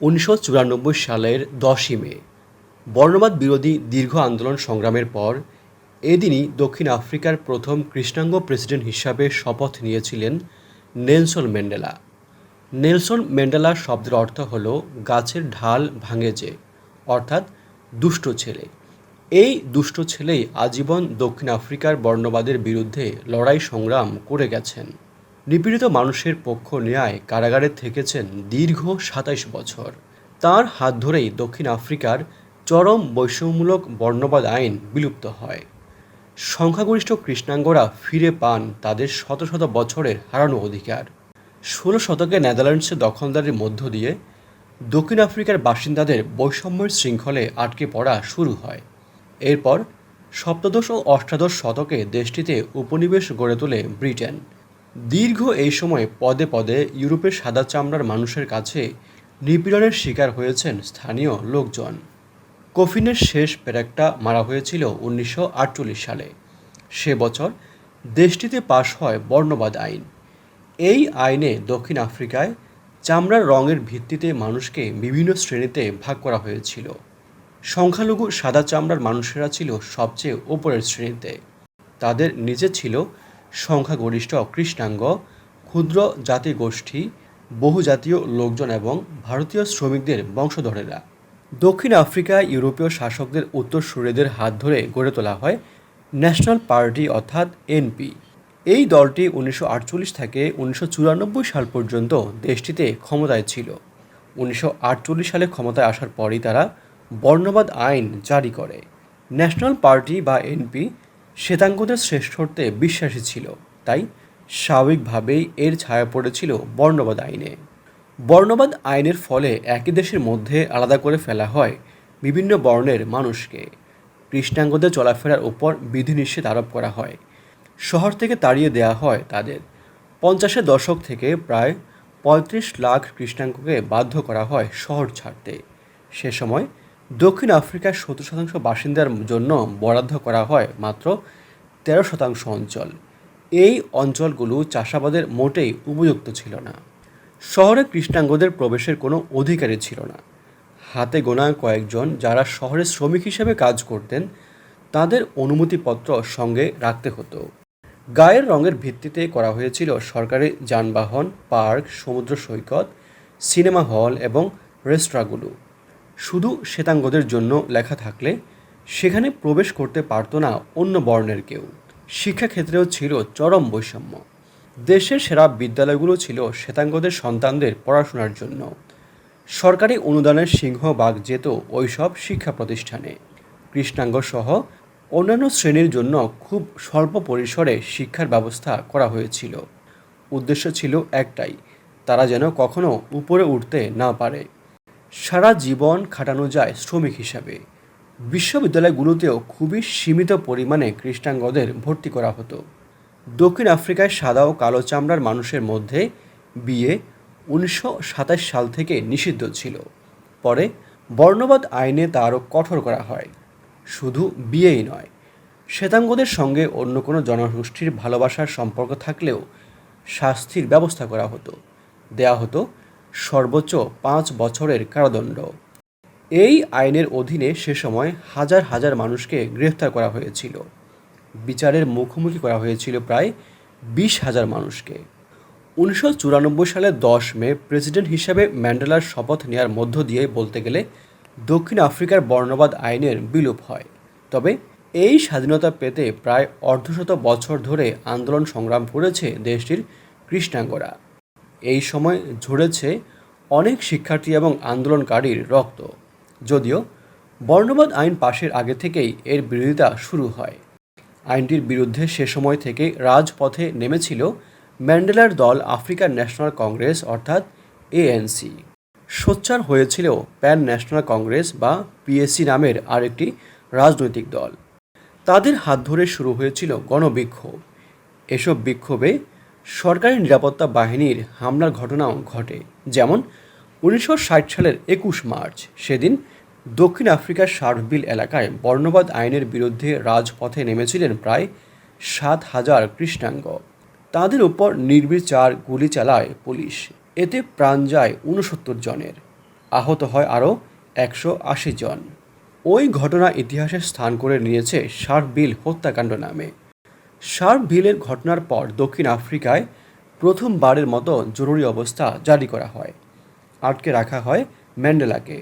উনিশশো চুরানব্বই সালের দশই মে, বর্ণবাদ বিরোধী দীর্ঘ আন্দোলন সংগ্রামের পর এদিনই দক্ষিণ আফ্রিকার প্রথম কৃষ্ণাঙ্গ প্রেসিডেন্ট হিসাবে শপথ নিয়েছিলেন নেলসন ম্যান্ডেলা। নেলসন ম্যান্ডেলা শব্দের অর্থ হল গাছের ঢাল ভাঙে যে, অর্থাৎ দুষ্ট ছেলে। এই দুষ্ট ছেলেই আজীবন দক্ষিণ আফ্রিকার বর্ণবাদের বিরুদ্ধে লড়াই সংগ্রাম করে গেছেন। নিপীড়িত মানুষের পক্ষ নেয় কারাগারে থেকেছেন দীর্ঘ সাতাইশ বছর। তার হাত ধরেই দক্ষিণ আফ্রিকার চরম বৈষম্যমূলক বর্ণবাদ আইন বিলুপ্ত হয়। সংখ্যাগরিষ্ঠ কৃষ্ণাঙ্গরা ফিরে পান তাদের শত শত বছরের হারানো অধিকার। ষোলো শতকে নেদারল্যান্ডসের দখলদারির মধ্য দিয়ে দক্ষিণ আফ্রিকার বাসিন্দাদের বৈষম্যের শৃঙ্খলে আটকে পড়া শুরু হয়। এরপর সপ্তদশ ও অষ্টাদশ শতকে দেশটিতে উপনিবেশ গড়ে তোলে ব্রিটেন। দীর্ঘ এই সময় পদে পদে ইউরোপের সাদা চামড়ার মানুষের কাছে নিপীড়নের শিকার হয়েছেন স্থানীয় লোকজন। কফিনের শেষ পেরেকটা মারা হয়েছিল উনিশশো আটচল্লিশ সালে। সে বছর দেশটিতে পাশ হয় বর্ণবাদ আইন। এই আইনে দক্ষিণ আফ্রিকায় চামড়ার রঙের ভিত্তিতে মানুষকে বিভিন্ন শ্রেণীতে ভাগ করা হয়েছিল। সংখ্যালঘু সাদা চামড়ার মানুষেরা ছিল সবচেয়ে ওপরের শ্রেণীতে। তাদের নিচে ছিল সংখ্যাগরিষ্ঠ কৃষ্ণাঙ্গ ক্ষুদ্র জাতিগোষ্ঠী, বহুজাতীয় লোকজন এবং ভারতীয় শ্রমিকদের বংশধরেরা। দক্ষিণ আফ্রিকায় ইউরোপীয় শাসকদের উত্তরসূরিদের হাত ধরে গড়ে তোলা হয় ন্যাশনাল পার্টি অর্থাৎ এনপি এই দলটি উনিশশো আটচল্লিশ থেকে উনিশশো চুরানব্বই সাল পর্যন্ত দেশটিতে ক্ষমতায় ছিল। উনিশশো আটচল্লিশ সালে ক্ষমতায় আসার পরই তারা বর্ণবাদ আইন জারি করে। ন্যাশনাল পার্টি বা এনপি শ্বেতাঙ্গদের শ্রেষ্ঠত্বে বিশ্বাসী ছিল, তাই স্বাভাবিকভাবেই এর ছায়া পড়েছিল বর্ণবাদ আইনে। বর্ণবাদ আইনের ফলে একই দেশের মধ্যে আলাদা করে ফেলা হয় বিভিন্ন বর্ণের মানুষকে। কৃষ্ণাঙ্গদের চলাফেরার উপর বিধিনিষেধ আরোপ করা হয়। শহর থেকে তাড়িয়ে দেওয়া হয় তাদের। পঞ্চাশের দশক থেকে প্রায় পঁয়ত্রিশ লাখ কৃষ্ণাঙ্গকে বাধ্য করা হয় শহর ছাড়তে। সে সময় দক্ষিণ আফ্রিকার সত্তর শতাংশ বাসিন্দার জন্য বরাদ্দ করা হয় মাত্র তেরো শতাংশ অঞ্চল। এই অঞ্চলগুলো চাষাবাদের মোটেই উপযুক্ত ছিল না। শহরে কৃষ্ণাঙ্গদের প্রবেশের কোনো অধিকারই ছিল না। হাতে গোনা কয়েকজন যারা শহরে শ্রমিক হিসেবে কাজ করতেন, তাদের অনুমতিপত্র সঙ্গে রাখতে হতো। গায়ের রঙের ভিত্তিতে করা হয়েছিল সরকারি যানবাহন, পার্ক, সমুদ্র সৈকত, সিনেমা হল এবং রেস্তোরাঁগুলো। শুধু শ্বেতাঙ্গদের জন্য লেখা থাকলে সেখানে প্রবেশ করতে পারতো না অন্য বর্ণের কেউ। শিক্ষাক্ষেত্রেও ছিল চরম বৈষম্য। দেশের সেরা বিদ্যালয়গুলো ছিল শ্বেতাঙ্গদের সন্তানদের পড়াশোনার জন্য। সরকারি অনুদানের সিংহভাগ যেত ওইসব শিক্ষা প্রতিষ্ঠানে। কৃষ্ণাঙ্গ সহ অন্যান্য শ্রেণির জন্য খুব স্বল্প পরিসরে শিক্ষার ব্যবস্থা করা হয়েছিল। উদ্দেশ্য ছিল একটাই, তারা যেন কখনো উপরে উঠতে না পারে। সারা জীবন খাটানো যায় শ্রমিক হিসাবে। বিশ্ববিদ্যালয়গুলোতেও খুবই সীমিত পরিমাণে কৃষ্ণাঙ্গদের ভর্তি করা হতো। দক্ষিণ আফ্রিকায় সাদা ও কালো চামড়ার মানুষের মধ্যে বিয়ে উনিশশো সাতাশ সাল থেকে নিষিদ্ধ ছিল। পরে বর্ণবাদ আইনে তা আরও কঠোর করা হয়। শুধু বিয়েই নয়, শ্বেতাঙ্গদের সঙ্গে অন্য কোনো জনগোষ্ঠীর ভালোবাসার সম্পর্ক থাকলেও শাস্তির ব্যবস্থা করা হতো। দেয়া হতো সর্বোচ্চ পাঁচ বছরের কারাদণ্ড। এই আইনের অধীনে সে সময় হাজার হাজার মানুষকে গ্রেফতার করা হয়েছিল। বিচারের মুখোমুখি করা হয়েছিল প্রায় বিশ হাজার মানুষকে। উনিশশো চুরানব্বই সালের দশ মে প্রেসিডেন্ট হিসাবে ম্যান্ডেলার শপথ নেওয়ার মধ্য দিয়ে বলতে গেলে দক্ষিণ আফ্রিকার বর্ণবাদ আইনের বিলোপ হয়। তবে এই স্বাধীনতা পেতে প্রায় অর্ধশত বছর ধরে আন্দোলন সংগ্রাম করেছে দেশটির কৃষ্ণাঙ্গরা। এই সময় ঝরেছে অনেক শিক্ষার্থী এবং আন্দোলনকারীর রক্ত। যদিও বর্ণবাদ আইন পাশের আগে থেকেই এর বিরোধিতা শুরু হয়। আইনটির বিরুদ্ধে সে সময় থেকে রাজপথে নেমেছিল ম্যান্ডেলার দল আফ্রিকান ন্যাশনাল কংগ্রেস, অর্থাৎ এএনসি। সোচ্চার হয়েছিল প্যান ন্যাশনাল কংগ্রেস বা পিএসসি নামের আরেকটি রাজনৈতিক দল। তাদের হাত ধরে শুরু হয়েছিল গণবিক্ষোভ। এসব বিক্ষোভে সরকারি নিরাপত্তা বাহিনীর হামলার ঘটনাও ঘটে। যেমন, উনিশশো ষাট সালের একুশ মার্চ, সেদিন দক্ষিণ আফ্রিকার শার্টবিল এলাকায় বর্ণবাদ আইনের বিরুদ্ধে রাজপথে নেমেছিলেন প্রায় সাত হাজার কৃষ্ণাঙ্গ। তাদের উপর নির্বিচার গুলি চালায় পুলিশ। এতে প্রাণ যায় ঊনসত্তর জনের। আহত হয় আরও একশো আশি জন। ওই ঘটনা ইতিহাসে স্থান করে নিয়েছে শার্পভিল হত্যাকাণ্ড নামে। শার্পভিলের ঘটনার পর দক্ষিণ আফ্রিকায় প্রথমবারের মতো জরুরি অবস্থা জারি করা হয়। আটকে রাখা হয় ম্যান্ডেলাকে।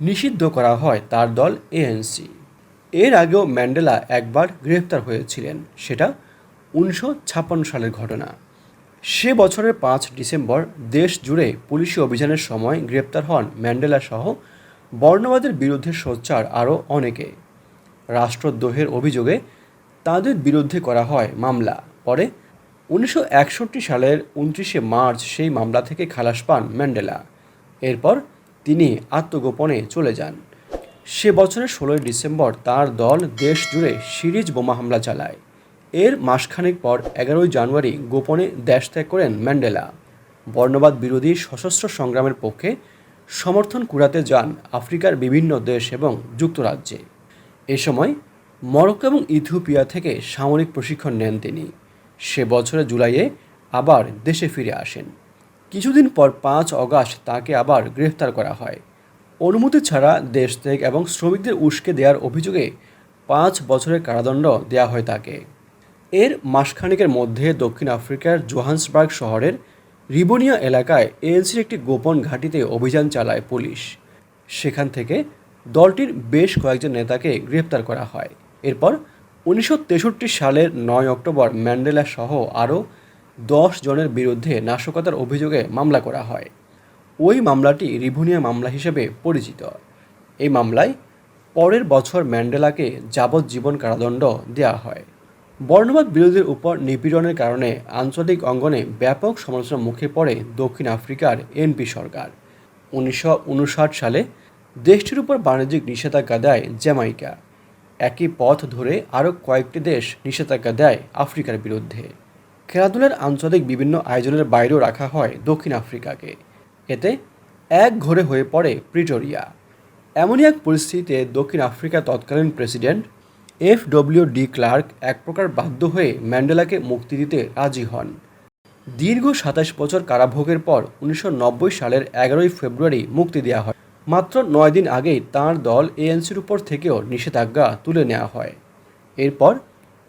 নিষিদ্ধ করা হয় তার দল এএনসি এর আগেও ম্যান্ডেলা একবার গ্রেফতার হয়েছিলেন। সেটা উনিশশো ছাপ্পান্ন সালের ঘটনা। সে বছরের পাঁচ ডিসেম্বর দেশ জুড়ে পুলিশি অভিযানের সময় গ্রেপ্তার হন ম্যান্ডেলা সহ বর্ণবাদের বিরুদ্ধে সোচ্চার আরও অনেকে। রাষ্ট্রদ্রোহের অভিযোগে তাদের বিরুদ্ধে করা হয় মামলা। পরে উনিশশো একষট্টি সালের উনত্রিশে মার্চ সেই মামলা থেকে খালাস পান ম্যান্ডেলা। এরপর তিনি আত্মগোপনে চলে যান। সে বছরের ষোলোই ডিসেম্বর তার দল দেশ জুড়ে সিরিজ বোমা হামলা চালায়। এর মাসখানেক পর এগারোই জানুয়ারি গোপনে দেশ ত্যাগ করেন ম্যান্ডেলা। বর্ণবাদ বিরোধী সশস্ত্র সংগ্রামের পক্ষে সমর্থন কুড়াতে যান আফ্রিকার বিভিন্ন দেশ এবং যুক্তরাজ্যে। এ সময় মরক্কো এবং ইথিওপিয়া থেকে সামরিক প্রশিক্ষণ নেন তিনি। সে বছরের জুলাইয়ে আবার দেশে ফিরে আসেন। কিছুদিন পর পাঁচ অগাস্ট তাকে আবার গ্রেফতার করা হয়। অনুমতি ছাড়া দেশ ত্যাগ এবং শ্রমিকদের উস্কে দেওয়ার অভিযোগে পাঁচ বছরের কারাদণ্ড দেওয়া হয় তাকে। এর মাসখানেকের মধ্যে দক্ষিণ আফ্রিকার জোহান্সবার্গ শহরের রিবোনিয়া এলাকায় এএনসির একটি গোপন ঘাঁটিতে অভিযান চালায় পুলিশ। সেখান থেকে দলটির বেশ কয়েকজন নেতাকে গ্রেপ্তার করা হয়। এরপর উনিশশো তেষট্টি সালের নয় অক্টোবর ম্যান্ডেলা সহ আরও দশ জনের বিরুদ্ধে নাশকতার অভিযোগে মামলা করা হয়। ওই মামলাটি রিভুনিয়া মামলা হিসেবে পরিচিত। এই মামলায় পরের বছর ম্যান্ডেলাকে যাবজ্জীবন কারাদণ্ড দেওয়া হয়। বর্ণবাদ বিরোধীর উপর নিপীড়নের কারণে আঞ্চলিক অঙ্গনে ব্যাপক সমালোচনার মুখে পড়ে দক্ষিণ আফ্রিকার এনপি সরকার। উনিশশো উনষাট সালে দেশটির উপর বাণিজ্যিক নিষেধাজ্ঞা দেয় জ্যামাইকা। একই পথ ধরে আরও কয়েকটি দেশ নিষেধাজ্ঞা দেয় আফ্রিকার বিরুদ্ধে। খেলাধুলার আঞ্চলিক বিভিন্ন আয়োজনের বাইরেও রাখা হয় দক্ষিণ আফ্রিকাকে। এতে এক ঘরে হয়ে পড়ে প্রিটোরিয়া। এমনই এক পরিস্থিতিতে দক্ষিণ আফ্রিকার তৎকালীন president F W de Klerk এক প্রকার বাধ্য হয়ে ম্যান্ডেলাকে মুক্তি দিতে রাজি হন। দীর্ঘ সাতাশ বছর কারাভোগের পর উনিশশো নব্বই সালের এগারোই ফেব্রুয়ারি মুক্তি দেওয়া হয়। মাত্র নয় দিন আগেই তাঁর দল এএনসির উপর থেকেও নিষেধাজ্ঞা তুলে নেওয়া হয়। এরপর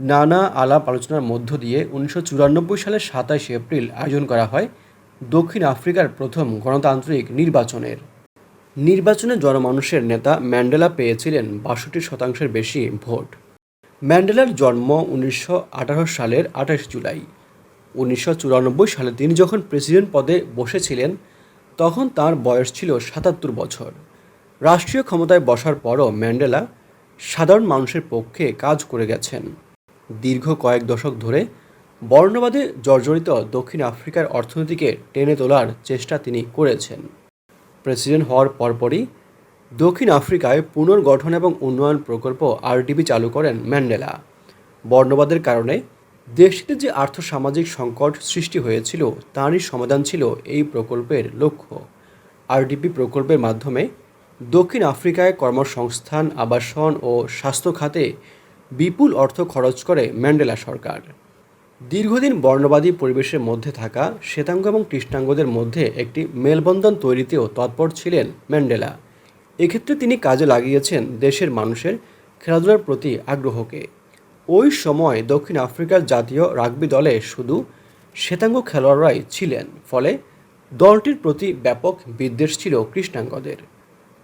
নানা আলাপ আলোচনার মধ্য দিয়ে উনিশশো চুরানব্বই সালের সাতাশে এপ্রিল আয়োজন করা হয় দক্ষিণ আফ্রিকার প্রথম গণতান্ত্রিক নির্বাচনের। নির্বাচনে জনমানুষের নেতা ম্যান্ডেলা পেয়েছিলেন বাষট্টি শতাংশের বেশি ভোট। ম্যান্ডেলার জন্ম উনিশশো আঠারো সালের আঠাশ জুলাই। উনিশশো চুরানব্বই সালে তিনি যখন প্রেসিডেন্ট পদে বসেছিলেন তখন তার বয়স ছিল সাতাত্তর বছর। রাষ্ট্রীয় ক্ষমতায় বসার পরও ম্যান্ডেলা সাধারণ মানুষের পক্ষে কাজ করে গেছেন। দীর্ঘ কয়েক দশক ধরে বর্ণবাদে জর্জরিত দক্ষিণ আফ্রিকার অর্থনীতিকে টেনে তোলার চেষ্টা তিনি করেছেন। প্রেসিডেন্ট হওয়ার পরপরই দক্ষিণ আফ্রিকায় পুনর্গঠন এবং উন্নয়ন প্রকল্প আরডিপি চালু করেন ম্যান্ডেলা। বর্ণবাদের কারণে দেশটিতে যে আর্থসামাজিক সংকট সৃষ্টি হয়েছিল, তারই সমাধান ছিল এই প্রকল্পের লক্ষ্য। আরডিপি প্রকল্পের মাধ্যমে দক্ষিণ আফ্রিকায় কর্মসংস্থান, আবাসন ও স্বাস্থ্য খাতে বিপুল অর্থ খরচ করে ম্যান্ডেলা সরকার। দীর্ঘদিন বর্ণবাদী পরিবেশের মধ্যে থাকা শ্বেতাঙ্গ এবং কৃষ্ণাঙ্গদের মধ্যে একটি মেলবন্ধন তৈরিতেও তৎপর ছিলেন ম্যান্ডেলা। এক্ষেত্রে তিনি কাজে লাগিয়েছেন দেশের মানুষের খেলাধুলার প্রতি আগ্রহকে। ওই সময় দক্ষিণ আফ্রিকার জাতীয় রাগবি দলে শুধু শ্বেতাঙ্গ খেলোয়াড়রাই ছিলেন, ফলে দলটির প্রতি ব্যাপক বিদ্বেষ ছিল কৃষ্ণাঙ্গদের।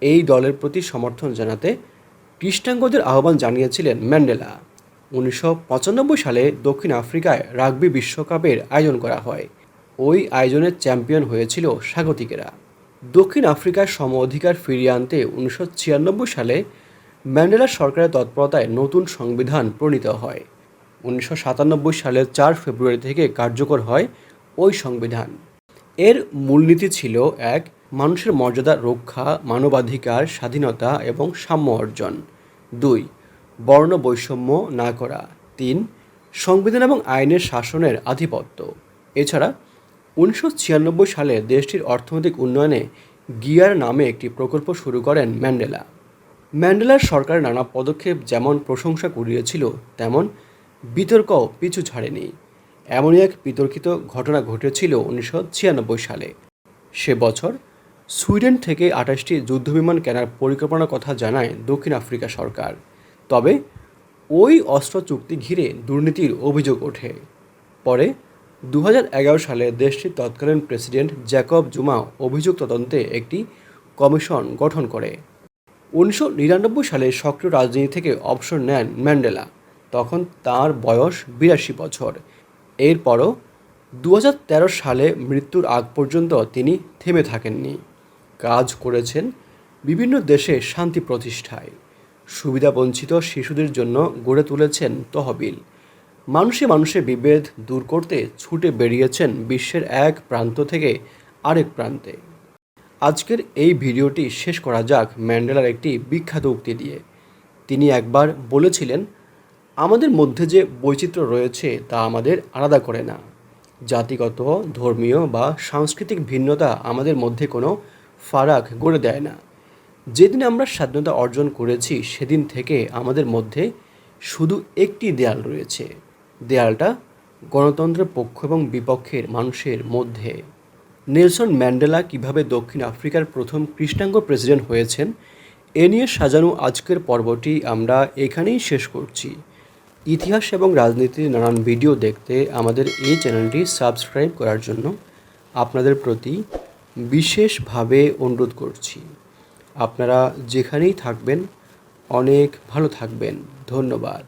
এই দলের প্রতি সমর্থন জানাতে কৃষ্ণাঙ্গদের আহ্বান জানিয়েছিলেন ম্যান্ডেলা। উনিশশো পঁচানব্বই সালে দক্ষিণ আফ্রিকায় রাগবি বিশ্বকাপের আয়োজন করা হয়। ওই আয়োজনের চ্যাম্পিয়ন হয়েছিল স্বাগতিকেরা। দক্ষিণ আফ্রিকার সম অধিকার ফিরিয়ে আনতে উনিশশো ছিয়ানব্বই সালে ম্যান্ডেলা সরকারের তৎপরতায় নতুন সংবিধান প্রণীত হয়। উনিশশো সাতানব্বই সালের চার ফেব্রুয়ারি থেকে কার্যকর হয় ওই সংবিধান। এর মূলনীতি ছিল, এক, মানুষের মর্যাদা রক্ষা, মানবাধিকার, স্বাধীনতা এবং সাম্য অর্জন। দুই, বর্ণ বৈষম্য না করা। তিন, সংবিধান এবং আইনের শাসনের আধিপত্য। এছাড়া, উনিশশো ছিয়ানব্বই সালে দেশটির অর্থনৈতিক উন্নয়নে গিয়ার নামে একটি প্রকল্প শুরু করেন ম্যান্ডেলা। ম্যান্ডেলার সরকার নানা পদক্ষেপ যেমন প্রশংসা কুড়িয়েছিল, তেমন বিতর্কও পিছু ছাড়েনি। এমনই এক বিতর্কিত ঘটনা ঘটেছিল উনিশশো ছিয়ানব্বই সালে। সে বছর সুইডেন থেকে আঠাশটি যুদ্ধবিমান কেনার পরিকল্পনার কথা জানায় দক্ষিণ আফ্রিকা সরকার। তবে ওই অস্ত্র চুক্তি ঘিরে দুর্নীতির অভিযোগ ওঠে। পরে দু হাজার এগারো সালে দেশটির তৎকালীন প্রেসিডেন্ট জ্যাকব জুমা অভিযোগ তদন্তে একটি কমিশন গঠন করে। উনিশশো নিরানব্বই সালে সক্রিয় রাজনীতি থেকে অবসর নেন ম্যান্ডেলা। তখন তার বয়স বিরাশি বছর। এরপরও দু হাজার তেরো সালে মৃত্যুর আগ পর্যন্ত তিনি থেমে থাকেননি। কাজ করেছেন বিভিন্ন দেশে শান্তি প্রতিষ্ঠায়। সুবিধাবঞ্চিত শিশুদের জন্য গড়ে তুলেছেন তহবিল। মানুষে মানুষে বিভেদ দূর করতে ছুটে বেরিয়েছেন বিশ্বের এক প্রান্ত থেকে আরেক প্রান্তে। আজকের এই ভিডিওটি শেষ করা যাক ম্যান্ডেলার একটি বিখ্যাত উক্তি দিয়ে। তিনি একবার বলেছিলেন, আমাদের মধ্যে যে বৈচিত্র্য রয়েছে তা আমাদের আলাদা করে না। জাতিগত, ধর্মীয় বা সাংস্কৃতিক ভিন্নতা আমাদের মধ্যে কোনো ফারাক গড়ে দেয় না। যেদিন আমরা স্বাধীনতা অর্জন করেছি, সেদিন থেকে আমাদের মধ্যে শুধু একটি দেয়াল রয়েছে। দেয়ালটা গণতন্ত্রের পক্ষ এবং বিপক্ষের মানুষের মধ্যে। নেলসন ম্যান্ডেলা কীভাবে দক্ষিণ আফ্রিকার প্রথম কৃষ্ণাঙ্গ প্রেসিডেন্ট হয়েছেন, এ নিয়ে সাজানো আজকের পর্বটি আমরা এখানেই শেষ করছি। ইতিহাস এবং রাজনীতির নানান ভিডিও দেখতে আমাদের এই চ্যানেলটি সাবস্ক্রাইব করার জন্য আপনাদের প্রতি বিশেষভাবে অনুরোধ করছি। আপনারা যেখানেই থাকবেন, অনেক ভালো থাকবেন। ধন্যবাদ।